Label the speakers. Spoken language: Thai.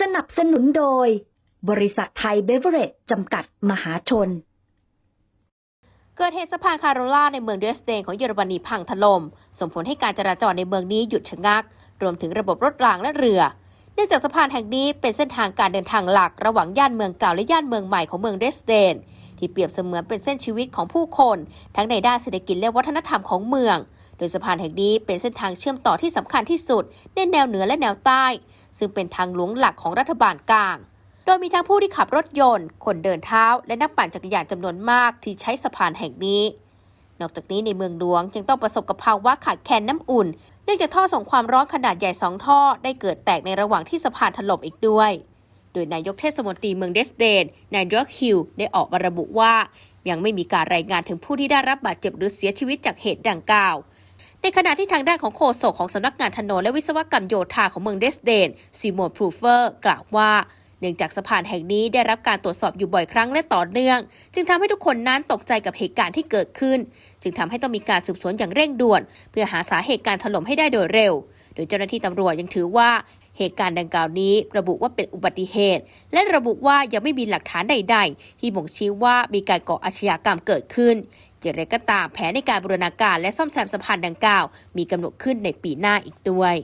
Speaker 1: สนับสนุนโดย บริษัทไทยเบเวอเรจจำกัดมหาชน
Speaker 2: เกิดเหตุสะพานคาโรล่าในเมืองเดสเดนของเยอรมนีพังถล่มส่งผลให้การจราจรในเมืองนี้หยุดชะงัก รวมถึงระบบรถรางและเรือ เนื่องจากสะพานแห่งนี้เป็นเส้นทางการเดินทางหลักระหว่างย่านเมืองเก่าและย่านเมืองใหม่ของเมืองเดสเดนที่เปรียบเสมือนเป็นเส้นชีวิตของผู้คน ทั้งในด้านเศรษฐกิจและวัฒนธรรมของเมือง โดยสะพานแห่งนี้เป็นเส้นทางเชื่อมต่อที่สำคัญที่สุด ในแนวเหนือและแนวใต้ ซึ่งเป็นทางหลวงหลักของรัฐบาลกลาง โดยมีทั้งผู้ที่ขับรถยนต์ คนเดินเท้า และนักปั่นจักรยานจำนวนมากที่ใช้สะพานแห่งนี้นอกจากนี้ในเมืองหลวงยังต้องประสบกับภาวะขาดแคลนน้ำอุ่น เนื่องจากท่อส่งความร้อนขนาดใหญ่สองท่อ ได้เกิดแตกในระหว่างที่สะพานถล่มอีกด้วย โดยนายกเทศมนตรีเมืองเดสเดน นายยอร์กฮิลได้ออกมาระบุว่า ยังไม่มีการรายงานถึงผู้ที่ได้รับบาดเจ็บหรือเสียชีวิตจากเหตุดังกล่าว ในขณะที่ทางด้านของโฆษกของสำนักงานถนนและวิศวกรรมโยธาของเมืองเดสเดนซีโมนพรูเฟอร์กล่าวว่าเนื่องจากสะพานแห่งนี้ได้รับการตรวจสอบอยู่บ่อยครั้งและต่อเนื่อง จึงทำให้ทุกคนนั้นตกใจกับเหตุการณ์ที่เกิดขึ้น จึงทำให้ต้องมีการสืบสวนอย่างเร่งด่วน เพื่อหาสาเหตุการถล่มให้ได้โดยเร็ว โดยเจ้าหน้าที่ตำรวจยังถือว่า เหตุการณ์ดังกล่าวนี้ระบุว่าเป็นอุบัติเหตุ และระบุว่ายังไม่มีหลักฐานใด ๆ ที่บ่งชี้ว่ามีการก่ออาชญากรรมเกิดขึ้นอย่างไรก็ตามแผนในการบูรณาการและซ่อมแซมสะพานดังกล่าว มีกำหนดขึ้นในปีหน้าอีกด้วย